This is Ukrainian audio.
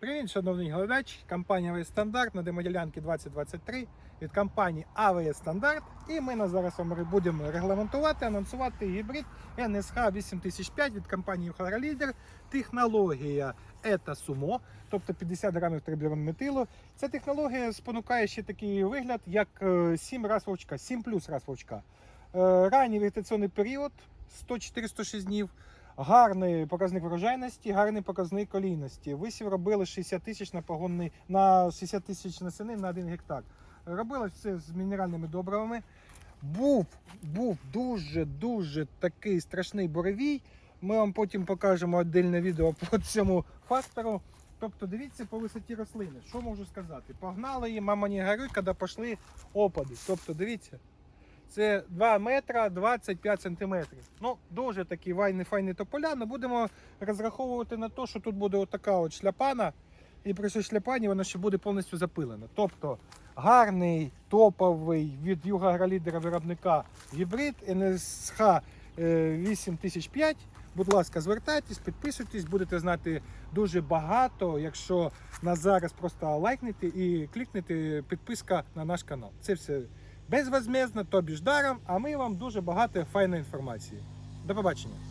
Привіт, шановний глядач. Компанія АВС Стандарт на демоділянки 2023 від компанії АВС Стандарт. І ми на зараз вам будемо регламентувати, анонсувати гібрид NSH 8005 від компанії Лідер. Технологія ETA Sumo, тобто 50 грамів трибіронметилу. Ця технологія спонукає ще такий вигляд, як е, 7 раз вовчка, 7 плюс раз вовчка. Е, Ранній вегетаційний період 104-106 днів. Гарний показник врожайності, гарний показник колійності. Висів робили 60 тисяч на погонний на 60 тисяч насени на 1 гектар. Робили все з мінеральними добривами. Був, був дуже дуже такий страшний буревій. Ми вам потім покажемо отдельне відео по цьому фактору. Тобто дивіться по висоті рослини. Що можу сказати? Погнали її, мама не горюй, коли пішли опади. Тобто, дивіться. Це 2 метра 25 сантиметрів. Ну, дуже такі файні, файні тополя. але будемо розраховувати на те, що тут буде отака от шляпана, і при цій шляпані вона ще буде повністю запилена. Тобто гарний топовий від юга агролідера виробника гібрид NSH 8005. Будь ласка, звертайтесь, підписуйтесь, будете знати дуже багато, якщо нас зараз просто лайкнете і клікнете підписка на наш канал. Це все безвозмездно, тобі ж даром, а ми вам дуже багато файної інформації. До побачення.